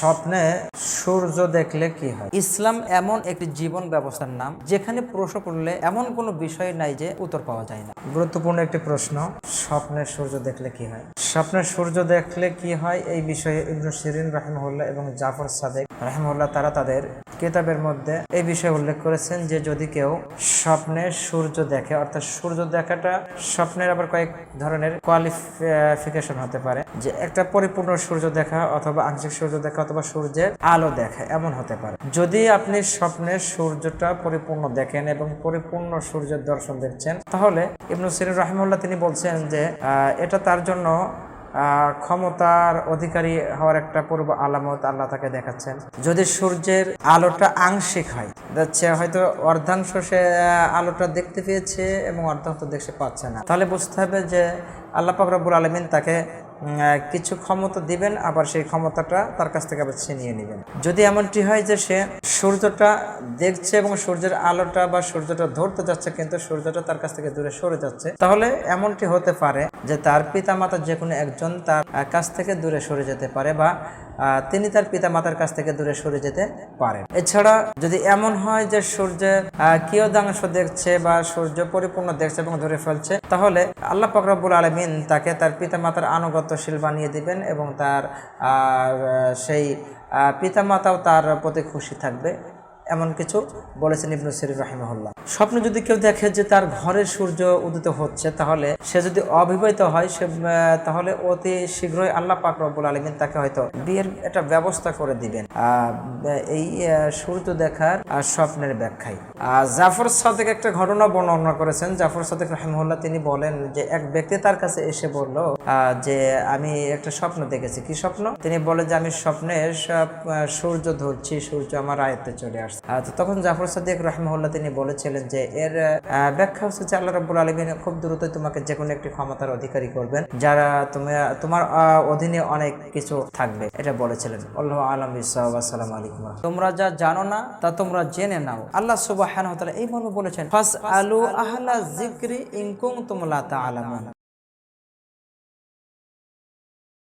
স্বপ্নে সূর্য দেখলে কি হয়? ইসলাম এমন একটি জীবন ব্যবস্থার নাম, যেখানে প্রশ্ন করলে এমন কোনো বিষয় নাই যে উত্তর পাওয়া যায় না। গুরুত্বপূর্ণ একটি প্রশ্ন স্বপ্নের সূর্য দেখলে কি হয়? স্বপ্নের সূর্য দেখলে কি হয়? এই বিষয়ে ইবনু সিরিন রাহিমহুল্লাহ এবং জাফর সাদেক রাহিমহুল্লাহ, তারা তাদের কিতাবের মধ্যে এই বিষয়ে উল্লেখ করেছেন যে যদি কেউ স্বপ্নে সূর্য দেখে, অর্থাৎ সূর্য দেখাটা স্বপ্নের আবার কয়েক ধরনের কোয়ালিফিকেশন হতে পারে। যে একটা পরিপূর্ণ সূর্য দেখা অথবা আংশিক সূর্য দেখা অথবা সূর্যের আলো দেখা, এমন হতে পারে। যদি আপনি স্বপ্নে সূর্যটা পরিপূর্ণ দেখেন এবং পরিপূর্ণ সূর্যের দর্শন দেখছেন, তাহলে ইবনু সিরিন রাহিমুল্লাহ তিনি বলছেন যে এটা তার জন্য ক্ষমতার অধিকারী হওয়ার একটা পূর্ব আলামত আল্লাহ তাকে দেখাচ্ছেন। যদি সূর্যের আলোটা আংশিক হয় যাচ্ছে হয়তো অর্ধাংশ সে আলোটা দেখতে পেয়েছে এবং অর্ধাংশ দেখতে পাচ্ছে না। তাহলে বুঝতে হবে যে আল্লাহ পাক আলমিন তাকে কিছু ক্ষমতা দিবেন, আবার সেই ক্ষমতাটা তার কাছ থেকে আবার ছিনিয়ে নেবেন। যদি এমনটি হয় যে সে সূর্যটা দেখছে এবং সূর্যের আলোটা বা সূর্যটা ধরতে যাচ্ছে, কিন্তু সূর্যটা তার কাছ থেকে দূরে সরে যাচ্ছে, তাহলে এমনটি হতে পারে যে তার পিতা মাতা যে কোনো একজন তার কাছ থেকে দূরে সরে যেতে পারে বা তিনি তার পিতা মাতার কাছ থেকে দূরে সরে যেতে পারেন। এছাড়া যদি এমন হয় যে সূর্যের কিয়দাংশ দেখছে বা সূর্য পরিপূর্ণ দেখছে এবং ধরে ফেলছে, তাহলে আল্লাহ পাকরাবুল আলমিন তাকে তার পিতা মাতার আনুগত্যশীল বানিয়ে দিবেন এবং তার সেই পিতামাতাও তার প্রতি খুশি থাকবে। এমন কিছু বলেছেন ইবনু সির রাহিমহল্লা স্বপ্নে যদি কেউ দেখে যে তার ঘরের সূর্য উদিত হচ্ছে, তাহলে সে যদি অবিবাহিত হয়, সে তাহলে অতি শীঘ্রই আল্লাহ পাক রব্বুল আলমিন তাকে হয়তো বিয়ের একটা ব্যবস্থা করে দিবেন। এই সূর্য দেখার আর স্বপ্নের ব্যাখ্যায় জাফর সাদেক একটা ঘটনা বর্ণনা করেছেন। জাফর সাদেক রাহিমহল্লা তিনি বলেন যে এক ব্যক্তি তার কাছে এসে বলল যে আমি একটা স্বপ্ন দেখেছি। কি স্বপ্ন? তিনি বলে যে, আমি স্বপ্নে সব সূর্য ধরছি, সূর্য আমার আয়ত্তে চলে আসছে। তখন জাফর সাদিক রহমউল্লাহ তিনি বলেছিলেন যে এর ব্যাখ্যা হচ্ছে যে আল্লাহ রাব্বুল আলমিন খুব দ্রুত তোমাকে যে কোনো একটি ক্ষমতার অধিকারী করবেন, যারা তুমি, তোমার অধীনে অনেক কিছু থাকবে, এটা বলেছিলেন। আল্লাহ আলম আসসালামু আলাইকুম তোমরা যা জানো না, তা তোমরা জেনে নাও। আল্লাহ সুবাহ এই মর্মে বলেছেন ফাস আলু আহলা জিক্রি ইনকুম তোমলা তা আলামুন